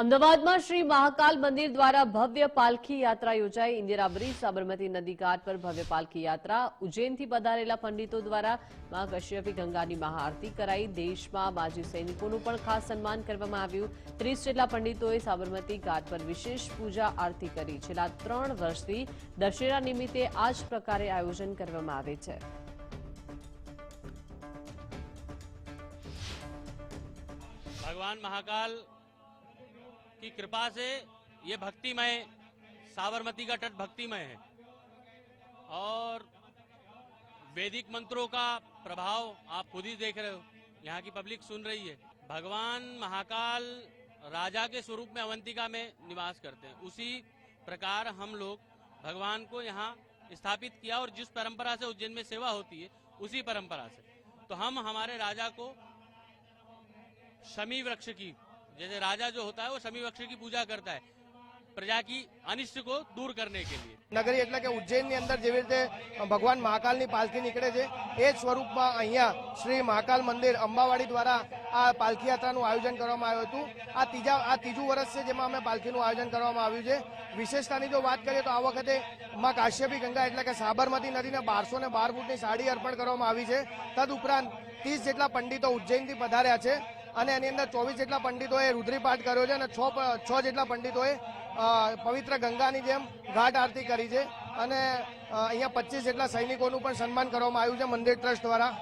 અમદાવાદમાં શ્રી મહાકાલ મંદિર દ્વારા ભવ્ય પાલખી યાત્રા યોજાઈ. ઇન્દિરા બ્રિજ, સાબરમતી નદી ઘાટ પર ભવ્ય પાલખી યાત્રા ઉજ્જૈનથી પધારેલા પંડિતો દ્વારા મા કશ્યપી ગંગાની મહાઆરતી કરાઈ. દેશમાં માજી સૈનિકોનું પણ ખાસ સન્માન કરવામાં આવ્યું. ત્રીસ જેટલા પંડિતોએ સાબરમતી ઘાટ પર વિશેષ પૂજા આરતી કરી. છેલ્લા ત્રણ વર્ષથી દશેરા નિમિત્તે આ જ પ્રકારે આયોજન કરવામાં આવે છે. ભગવાન મહાકાલ की कृपा से ये भक्तिमय साबरमती का तट भक्तिमय है। और वैदिक मंत्रों का प्रभाव आप खुद ही देख रहे हो, यहाँ की पब्लिक सुन रही है। भगवान महाकाल राजा के स्वरूप में अवंतिका में निवास करते हैं। उसी प्रकार हम लोग भगवान को यहाँ स्थापित किया और जिस परंपरा से, उज्जैन में सेवा होती है, उसी परंपरा से। तो हम हमारे राजा को शमी वृक्ष की जैसे राजा जो होता है वो शमी वृक्ष की पूजा करता है प्रजा की अनिष्ट को दूर करने के लिए નગરી એટલે કે ઉજ્જૈનની અંદર જેવી રીતે ભગવાન મહાકાલની પાલખી નીકળે છે એ જ સ્વરૂપમાં અહીંયા શ્રી મહાકાલ મંદિર અંબાવાડી દ્વારા આ પાલખી યાત્રાનું આયોજન કરવામાં આવ્યું હતું આ ત્રીજા આ ત્રીજું વર્ષ છે જેમાં અમે પાલખીનું આયોજન કરવામાં આવ્યું છે વિશેષતાની જો વાત કરીએ તો આ વખતે માં કાશ્યપી ગંગા એટલે કે સાબરમતી નદીને બારસો ને બાર ફૂટની સાડી અર્પણ કરવામાં આવી છે તદ ઉપરાંત ત્રીસ જેટલા પંડિતો ઉજ્જૈનથી પધાર્યા છે અને એની અંદર ચોવીસ જેટલા પંડિતોએ રુદ્રીપાઠ કર્યો છે અને છ છ જેટલા પંડિતોએ પવિત્ર ગંગાની જેમ ઘાટ આરતી કરી છે. અને અહીંયા પચીસ જેટલા સૈનિકોનું પણ સન્માન કરવામાં આવ્યું છે મંદિર ટ્રસ્ટ દ્વારા.